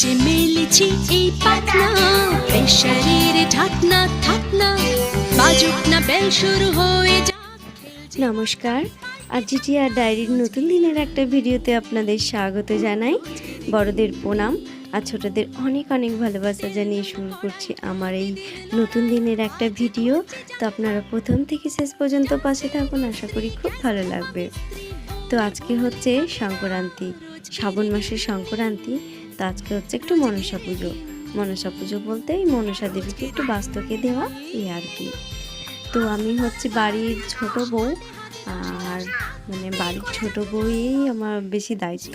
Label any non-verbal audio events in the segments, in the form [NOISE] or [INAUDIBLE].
যে মেলেছি এই পাতনা প্রেশারের ঢাকনা থাকনা বাজুক না বেল শুরু হয়ে নমস্কার। আর জিটিআর ডায়েরির নতুন দিনের একটা ভিডিওতে আপনাদের স্বাগত জানাই। বড়দের প্রণাম আর ছোটদের অনেক অনেক ভালোবাসা জানিয়ে শুরু করছি আমার এই নতুন দিনের একটা ভিডিও। তো আপনারা প্রথম থেকে শেষ পর্যন্ত পাশে থাকুন, আশা করি খুব ভালো লাগবে। তো আজকে হচ্ছে সংক্রান্তি, শ্রাবণ মাসের সংক্রান্তি। তো আজকে হচ্ছে একটু মনসা পুজো। মনসা পুজো বলতে এই মনসা দেবীকে একটু বাস্তকে দেওয়া এই আর কি। তো আমি হচ্ছে বাড়ির ছোট বউ, আর মানে বাড়ির ছোট বউই আমার বেশি দায়িত্ব,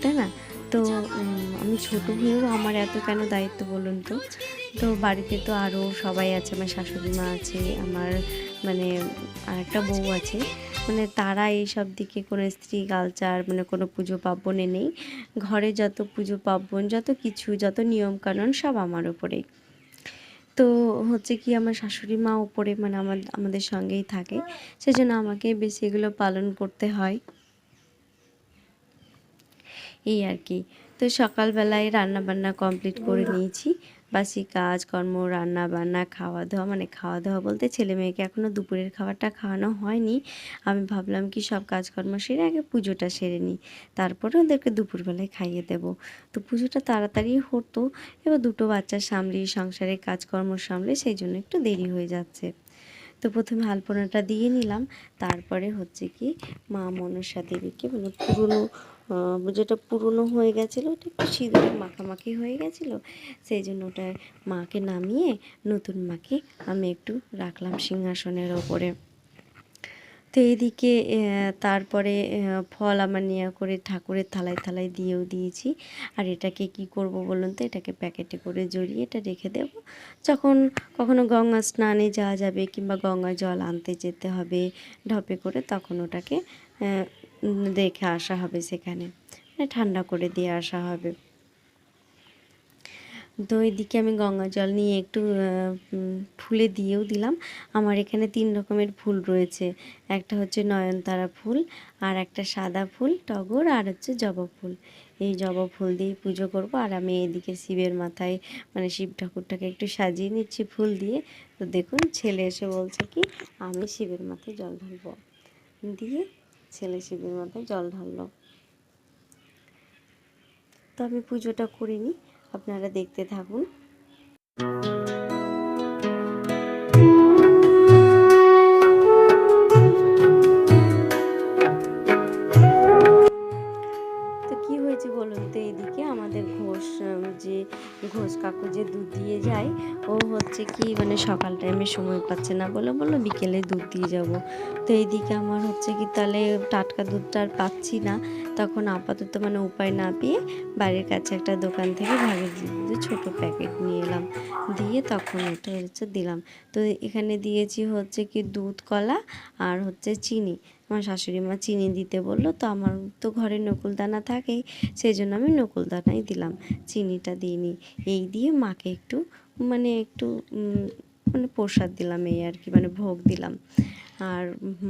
তাই না? তো আমি ছোট হয়েও আমার এত কেন দায়িত্ব বলুন তো? তো বাড়িতে তো আরও সবাই আছে, আমার শাশুড়ি মা আছে, আমার মানে আরেকটা বউ আছে। মানে তারা এইসব দিকে কোনো স্ত্রী কালচার মানে কোনো পুজো পার্বণে নেই। ঘরে যত পুজো পার্বণ যত কিছু যত নিয়মকানুন সব আমার ওপরেই তো হচ্ছে কি আমার শাশুড়ি মা ওপরে মানে আমার আমাদের সঙ্গেই থাকে। সেজন্য আমাকে বেশি এগুলো পালন করতে হয়। এই আর কি। তো সকালবেলায় রান্না বান্না কমপ্লিট করে নিয়েছি। বাসি কাজ কর্ম রান্না বান্না খাওয়া দাওয়া মানে খাওয়া দাওয়া বলতে ছেলে মেয়েকে এখনও দুপুরের খাবারটা খাওয়ানো হয়নি। আমি ভাবলাম কি সব কাজকর্ম সেরে আগে পুজোটা সেরে নিই, তারপরে ওদেরকে দুপুরবেলায় খাইয়ে দেব। তো পুজোটা তাড়াতাড়ি হতো, এবার দুটো বাচ্চা সামলিয়ে সংসারের কাজকর্ম সামলে সেই জন্য একটু দেরি হয়ে যাচ্ছে। তো প্রথমে আলপনাটা দিয়ে নিলাম, তারপরে হচ্ছে কি মা মনসা দেবীকে মানে পুরনো যেটা পুরনো হয়ে গেছিল ওটা একটু সিঁদুরে মাখামাখি হয়ে গেছিল, সেই জন্য ওটা মাকে নামিয়ে নতুন মাকে আমি একটু রাখলাম সিংহাসনের ওপরে। তো এইদিকে তারপরে ফল আমার নেওয়া করে ঠাকুরের থালায় থালায় দিয়েও দিয়েছি। আর এটাকে কি করব বলুন তো? এটাকে প্যাকেটে করে জড়িয়ে এটা রেখে দেব। যখন কখনো গঙ্গা স্নানে যাওয়া যাবে কিংবা গঙ্গা জল আনতে যেতে হবে ঢপে করে, তখন ওটাকে রেখে আসা হবে সেখানে। মানে ঠান্ডা করে দিয়ে আসা হবে। তো এদিকে আমি গঙ্গা জল নিয়ে একটু ফুলে দিয়েও দিলাম। আমার এখানে তিন রকমের ফুল রয়েছে। একটা হচ্ছে নয়নতারা ফুল আর একটা সাদা ফুল, টগর আর হচ্ছে জবা ফুল। এই জবা ফুল দিয়ে পুজো করব আর আমি এদিকে শিবের মাথায় মানে শিব ঠাকুরটাকে একটু সাজিয়ে নিচ্ছি ফুল দিয়ে। তো দেখুন, ছেলে এসে বলছে কি, আমি শিবের মাথায় জল ঢালবো। দিয়ে ছেলে শিবের মাথায় জল ঢাললো। তো আমি পুজোটা করিনি আপনারা দেখতে থাকুন। ঘোষ কাকু যে দুধ দিয়ে যায়, ও হচ্ছে কি মানে সকাল টাইমে সময় পাচ্ছে না বলে বলল, বিকেলে দুধ দিয়ে যাব। তো এইদিকে আমার হচ্ছে কি তাহলে টাটকা দুধটা আর পাচ্ছি না। তখন আপাতত মানে উপায় না পেয়ে বাড়ির কাছে একটা দোকান থেকে ভাগের দুধের ছোটো প্যাকেট নিয়ে এলাম। দিয়ে তখন ওটা হচ্ছে দিলাম। তো এখানে দিয়েছি হচ্ছে কি দুধ কলা আর হচ্ছে চিনি। আমার শাশুড়ি মা চিনি দিতে বলল তো আমার তো ঘরে নকুলদানা থাকেই সেই জন্য আমি নকুলদানাই দিলাম চিনিটা দিইনি। এই দিয়ে মাকে একটু মানে একটু মানে প্রসাদ দিলাম এই আর কি মানে ভোগ দিলাম। আর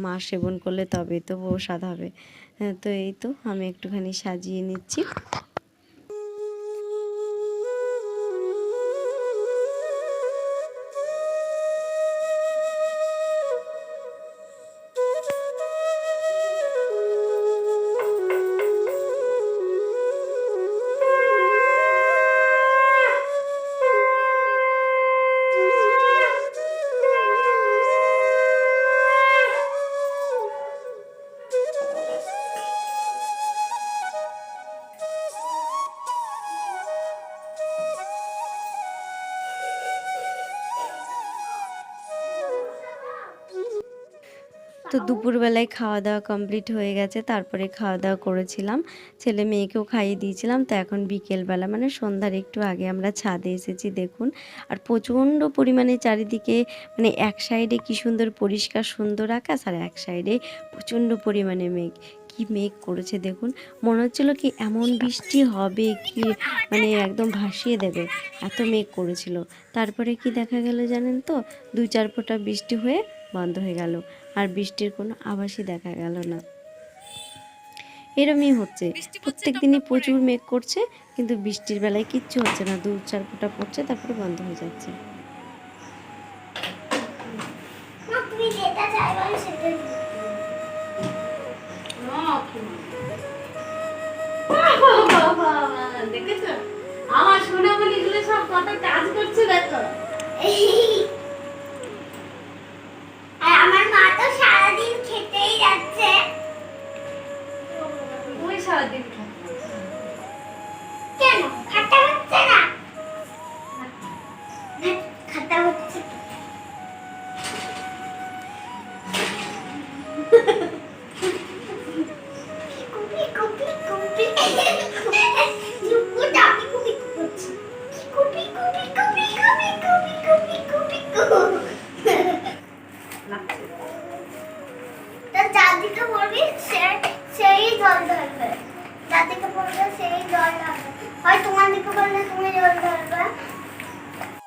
মা সেবন করলে তবে তো প্রসাদ হবে। হ্যাঁ, তো এই তো আমি একটুখানি সাজিয়ে নিচ্ছি। তো দুপুরবেলায় খাওয়া দাওয়া কমপ্লিট হয়ে গেছে, তারপরে খাওয়া দাওয়া করেছিলাম। ছেলে মেয়েকেও খাইয়ে দিয়েছিলাম, তো এখন বিকেলবেলা মানে সন্ধ্যার একটু আগে আমরা ছাদে এসেছি, দেখুন। আর প্রচণ্ড পরিমাণে চারিদিকে মানে এক সাইডে কি সুন্দর পরিষ্কার, সুন্দর আকাশ, আর এক সাইডে প্রচণ্ড পরিমাণে মেঘ। কি মেঘ করেছে, দেখুন। মনে হচ্ছিল কি এমন বৃষ্টি হবে, কি মানে একদম ভাসিয়ে দেবে, এত মেঘ করেছিল। তারপরে কি দেখা গেল জানেন তো? দুই চার ফোঁটা বৃষ্টি হয়ে বন্ধ হয়ে গেল। আর বৃষ্টির কোনো আভাসই দেখা গেল না। এরমই হচ্ছে। প্রত্যেক দিনই প্রচুর মেঘ করছে কিন্তু বৃষ্টির বেলায় কিচ্ছু হচ্ছে না। দু চার ফোঁটা পড়ছে তারপরে বন্ধ হয়ে যাচ্ছে। আমার সোনামণিগুলো সব কত কাজ করছে দেখো। [LAUGHS]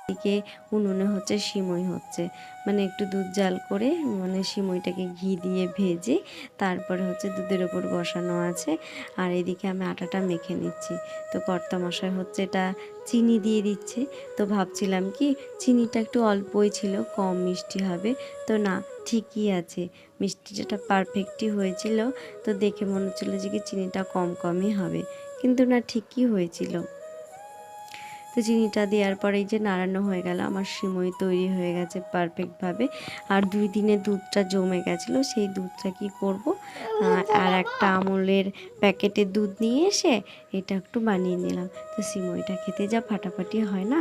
এদিকে উনুনে হচ্ছে সিমই হচ্ছে। মানে একটু দুধ জাল করে মানে সিমইটাকে ঘি দিয়ে ভেজে তারপরে হচ্ছে দুধের ওপর বসানো আছে। আর এদিকে আমি আটাটা মেখে নিচ্ছি। তো কর্তা মশাই হচ্ছে এটা চিনি দিয়ে দিচ্ছে। তো ভাবছিলাম কি, চিনিটা একটু অল্পই ছিল, কম মিষ্টি হবে। তো না, ঠিকই আছে। মিষ্টিটা পারফেক্টই হয়েছিল। তো দেখে মনে হচ্ছিল যে কি চিনিটা কম কমই হবে। কিন্তু না, ঠিকই হয়েছিল। তো চিনিটা দেওয়ার পরে যে নাড়ানো হয়ে গেল আমার সিমই তৈরি হয়ে গেছে পারফেক্টভাবে আর দুই দিনে দুধটা জমে গেছিল সেই দুধটা কি করব? আর একটা আমলের প্যাকেটের দুধ নিয়ে এসে এটা একটু বানিয়ে নিলাম। তো সিমইটা খেতে যা ফাটাফাটি হয় না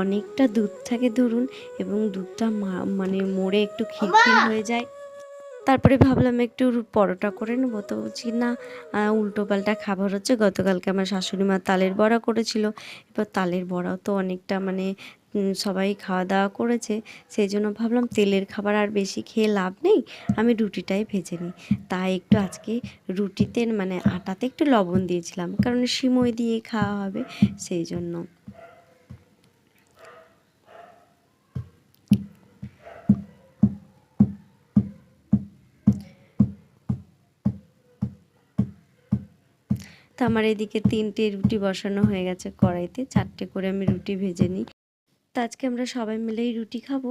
অনেকটা দুধ থাকে ধরুন এবং দুধটা মানে মোড়ে একটু খিরখির হয়ে যায়। তারপরে ভাবলাম একটু পরোটা করে নেব। তো বলছি, না উল্টো পাল্টা খাবার হচ্ছে। গতকালকে আমার শাশুড়ি মা তালের বড়া করেছিল। এবার তালের বড়াও তো অনেকটা মানে সবাই খাওয়া দাওয়া করেছে। সেই জন্য ভাবলাম তেলের খাবার আর বেশি খেয়ে লাভ নেই। আমি রুটিটাই ভেজে নিই। তাই একটু আজকে রুটিতে মানে আটাতে একটু লবণ দিয়েছিলাম। কারণ সিমই দিয়ে খাওয়া হবে, সেই জন্য। তো আমার এদিকে তিনটে রুটি বসানো হয়ে গেছে কড়াইতে, চারটে করে আমি রুটি ভেজে নিই। তো আজকে আমরা সবাই মিলেই রুটি খাব।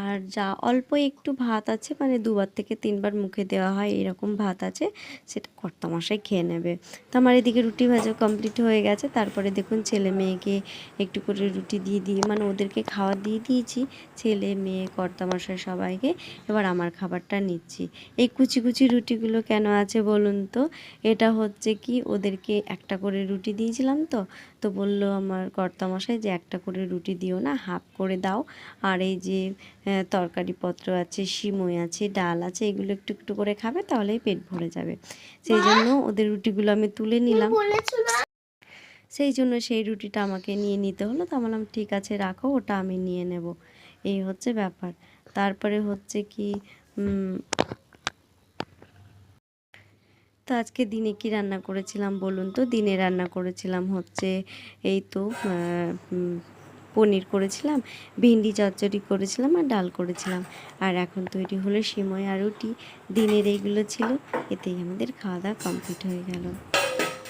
আর যা অল্প একটু ভাত আছে মানে দুবার থেকে তিনবার মুখে দেওয়া হয় এরকম ভাত আছে, সেটা কর্তামশাই খেয়ে নেবে। তো আমার এদিকে রুটি ভাজা কমপ্লিট হয়ে গেছে। তারপরে দেখুন ছেলে মেয়েকে একটু করে রুটি দিয়ে দিয়ে মানে ওদেরকে খাওয়া দিয়ে দিয়েছি। ছেলে মেয়ে, কর্তামশাই সবাইকে এবার আমার খাবারটা নিচ্ছি। এই কুচি কুচি রুটিগুলো কেন আছে বলুন তো? এটা হচ্ছে কি, ওদেরকে একটা করে রুটি দিয়েছিলাম তো তো বলল আমার কর্তামশাই যে একটা করে রুটি দিও না হাফ করে দাও। আর এই যে তরকারিপত্র আছে সিমই আছে ডাল আছে এগুলো একটু একটু করে খাবে তাহলেই পেট ভরে যাবে। সেই জন্য ওদের রুটিগুলো আমি তুলে নিলাম। সেই জন্য সেই রুটিটা আমাকে নিয়ে নিতে হলো। তো আমি বললাম ঠিক আছে রাখো ওটা আমি নিয়ে নেব। এই হচ্ছে ব্যাপার। তারপরে হচ্ছে কি তো আজকে দিনে কি রান্না করেছিলাম বলুন তো? দিনে রান্না করেছিলাম হচ্ছে এই তো পনির করেছিলাম, ভিন্ডি চচ্চড়ি করেছিলাম আর ডাল করেছিলাম। আর এখন তৈরি হলো সিমই আর রুটি। দিনের এইগুলো ছিল, এতেই আমাদের খাওয়া দাওয়া কমপ্লিট হয়ে গেল।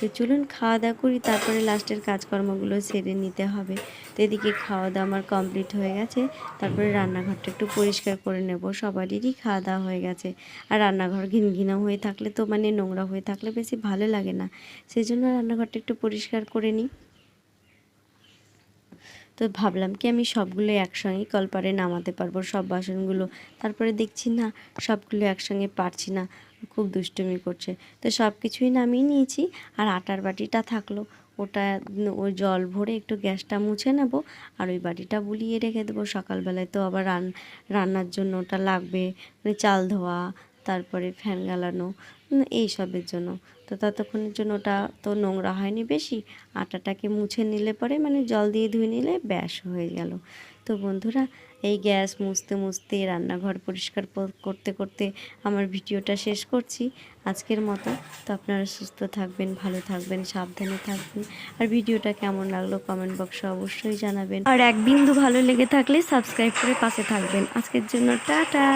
তো চলুন খাওয়া দাওয়া করি, তারপরে লাস্টের কাজকর্মগুলো সেরে নিতে হবে। তো এদিকে খাওয়া দাওয়া আমার কমপ্লিট হয়ে গেছে, তারপরে রান্নাঘরটা একটু পরিষ্কার করে নেব। সবারই খাওয়া দাওয়া হয়ে গেছে। আর রান্নাঘর ঘিনঘিনা হয়ে থাকলে তো মানে নোংরা হয়ে থাকলে বেশি ভালো লাগে না। সেই জন্য রান্নাঘরটা একটু পরিষ্কার করে নিই। তো ভাবলাম কি আমি সবগুলো একসঙ্গে কলপারে নামাতে পারব, সব বাসনগুলো। তারপরে দেখছি না, সবগুলো একসঙ্গে পারছি না, খুব দুষ্টুমি করছে। তো সব কিছুই নামিয়ে নিয়েছি আর আটার বাটিটা থাকল। ওটা, ওই জল ভরে একটু গ্যাসটা মুছে নেব আর ওই বাটিটা বুলিয়ে রেখে দেবো। সকালবেলায় তো আবার রান, রান্নার জন্য ওটা লাগবে। মানে চাল ধোয়া, তারপরে ফ্যান গালানো এই সবের জন্য। তো ততক্ষণের জন্য ওটা তো নোংরা হয়নি বেশি। আটাটাকে মুছে নিলে পরে মানে জল দিয়ে ধুয়ে নিলে ব্যাস হয়ে গেল। তো বন্ধুরা, এই গ্যাস মুছতে মুছতে, রান্নাঘর পরিষ্কার করতে করতে আমার ভিডিওটা শেষ করছি। আজকের মতো তো আপনারা সুস্থ থাকবেন, ভালো থাকবেন, সাবধানে থাকবেন। আর ভিডিওটা কেমন লাগল কমেন্ট বক্সে অবশ্যই জানাবেন। আর এক বিন্দু ভালো লেগে থাকলে সাবস্ক্রাইব করে পাশে থাকবেন। আজকের জন্য টাটা!